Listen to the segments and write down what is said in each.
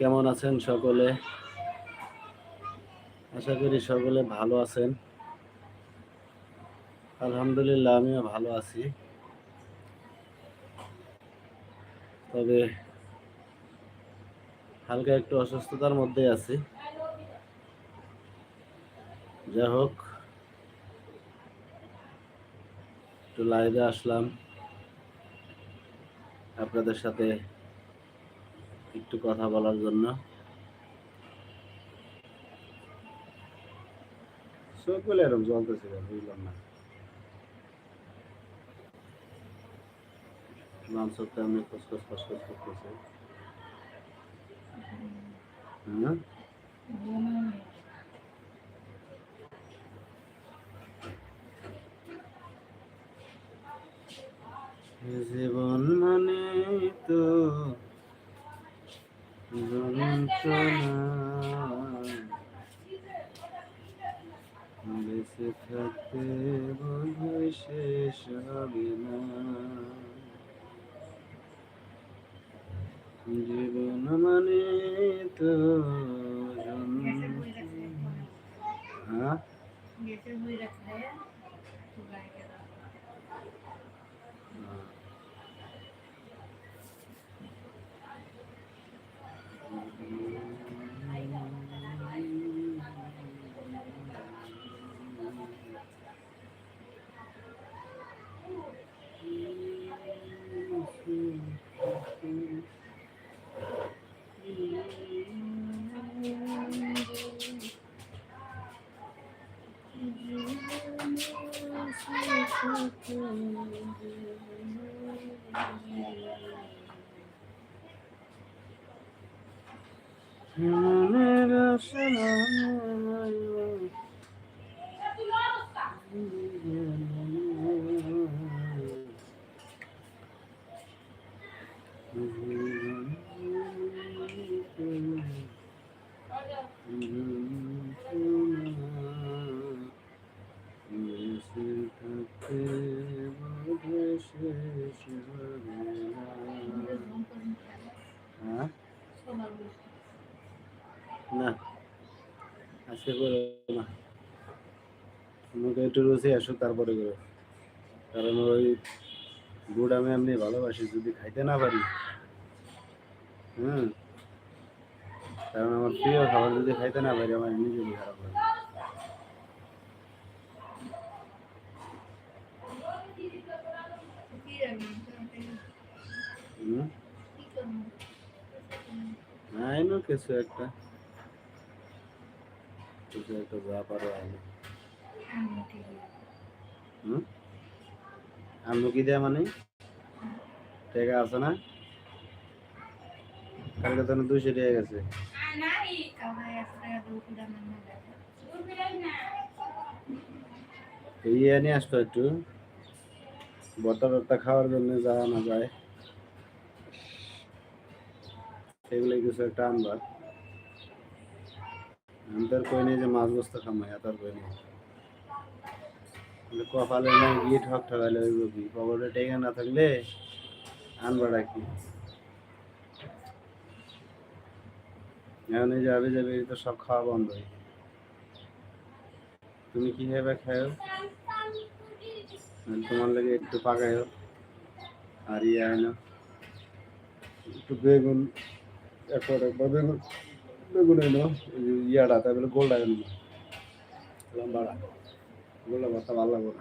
কেমন আছেন সকলে? আশা করি সকলে ভালো আছেন। আলহামদুলিল্লাহ, আমিও ভালো আছি। তবে হালকা একটু অসুস্থতার মধ্যে আছি। যাই হোক, একটু লাইভে আসলাম। আপনাদের সাথে একটু কথা বলার জন্য। সবগুলো এরকম চলতেছে বুঝলাম না। খসখস খসখস করতেছে। হ্যাঁ জীবন মানে তো যন্ত্রণা বেঁচে থাকতে বোধহয় শেষ হবে না। জীবন মানে তো হ্যাঁ। গেছে না, আজকে করো না। আমাকে একটু রুচি আসো তারপরে করো কারণ ওই গুড় আমি এমনি ভালোবাসি, যদি খাইতে না পারি। হুম? কারণ আমার প্রিয় খাবার যদি খাইতে না পারি, আমার খারাপ কি রাখলাম হুম? কি করব আইনো কিছু একটা। কিছু একটা যা পারো আমি কি দেয়া মানে? টাকা আছে না? কালকে তো দুইশো টাকা গেছে। ইয়ে নিয়ে আসতো একটু। ভর্তা টর্তা খাওয়ার জন্য যাওয়া না যায়। সেগুলো কিছু একটা আনবা আমি তো আর কই নেই যে মাছ বস্তা খামাই এত আর কই নেই কপালে না গিয়ে ঠক ঠকাইলে ওই কি? পকেটে টেকা না থাকলে আনবাটা কি এখন এই যাবে যাবে তো সব খাওয়া বন্ধ হয় তুমি কি খাবে খাও তোমার লাগে একটু পাকায়ও আর ইয়ে একটু বেগুন একবার একবার বেগুন। বেগুন ইয়াটা তারপরে গোলটা এনো লম্বাটা গোলটা ভর্তা ভালো লাগবে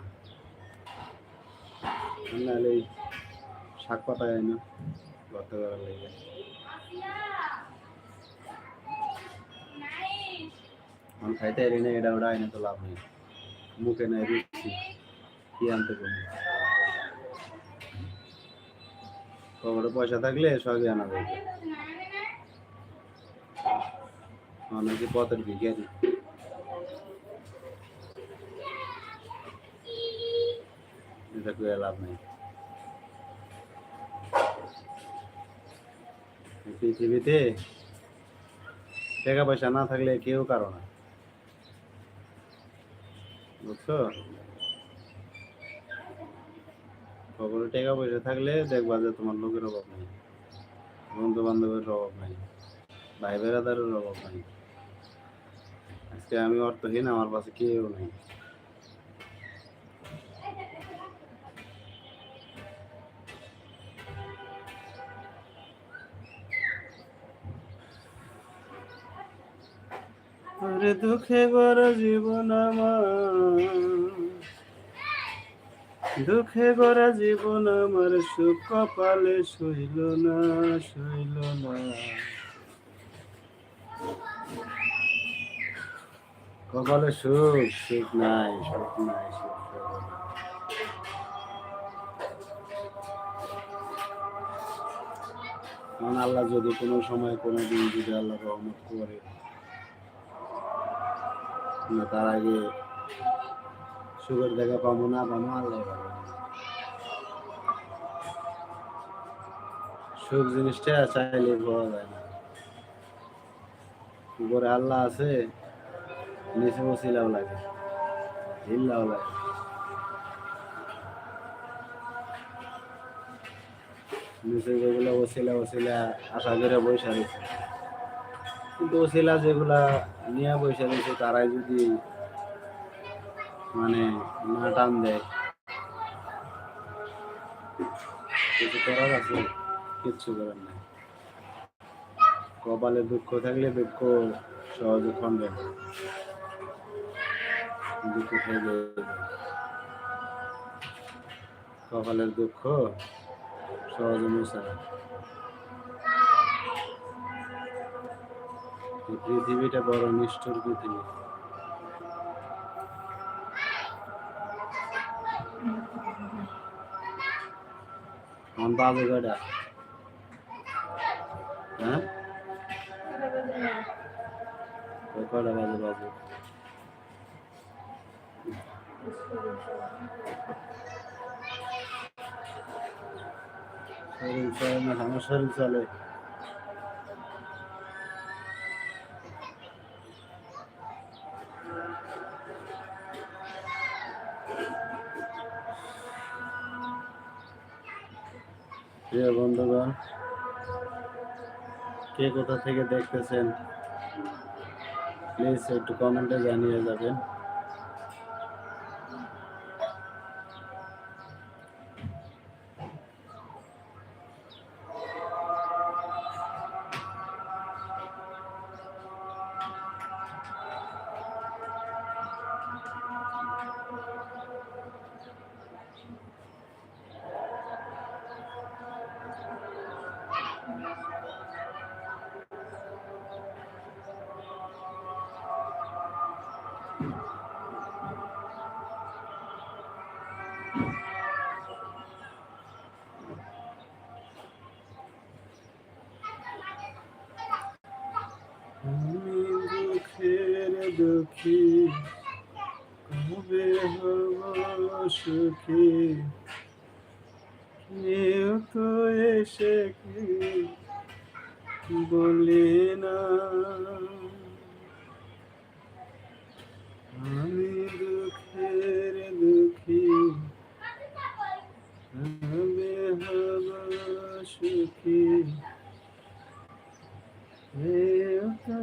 না এই শাক পাতা এনো ভর্তা করার আমি খাইতে এরি না এটা ওটা এনে তো লাভ নেই মুখে কি আনতে পারি পয়সা থাকলে সবই আনা যায় অনেকে পথের ভিখারি এটা করে লাভ নেই এই পৃথিবীতে টাকা পয়সা না থাকলে কেউ কারও না বুঝছ খবরে টাকা পয়সা থাকলে দেখবা যে তোমার লোকের অভাব নেই বন্ধু বান্ধবের অভাব নেই ভাই বেড়াদারের অভাব নাই আজকে আমি অর্থহীন, আমার পাশে কেউ নেই। আরে দুঃখে বড় জীবন আমার। দুঃখে গড়া জীবন আমার, সুখ কপালে সইল না সইল না। কপালে সুখ সুখ নাই সুখ নাই কারণ আল্লাহ যদি কোনো সময়, কোনো দিন যদি আল্লাহ রহমত করে তার আগে সুখের দেখা পাবো না, পাবো আল্লাহ সুখ জিনিসটা চাইলে পাওয়া যায় না। উপরে আল্লাহ আছে নিচে বসিলাও লাগে হিল্লাও লাগে। নিচে যেগুলো বসিলা বসিলা, আশা করে বৈশা রয়েছে। কিন্তু ওসিলা যেগুলা নিয়ে বৈশা রয়েছে, তারাই যদি মানে না টান দেয় করার আছে? কিচ্ছু করার নাই। কপালে দুঃখ থাকলে দুঃখ সহজে খণ্ডে থেকে যায়। কপালের দুঃখ সহজে মুছে পৃথিবীটা বড় নিষ্ঠুর পৃথিবী। আমার বাবু হ্যাঁ? বাজে বাজে? প্রিয় বন্ধুগণ কে কোথা থেকে দেখতেছেন প্লিজ একটু কমেন্টে জানিয়ে যাবেন। আমি দুঃখের দুঃখী কবে হব সুখী। কেউ তো কি বলি না? আমি দুঃখের দুঃখী। কবে হব সুখী কেউ তো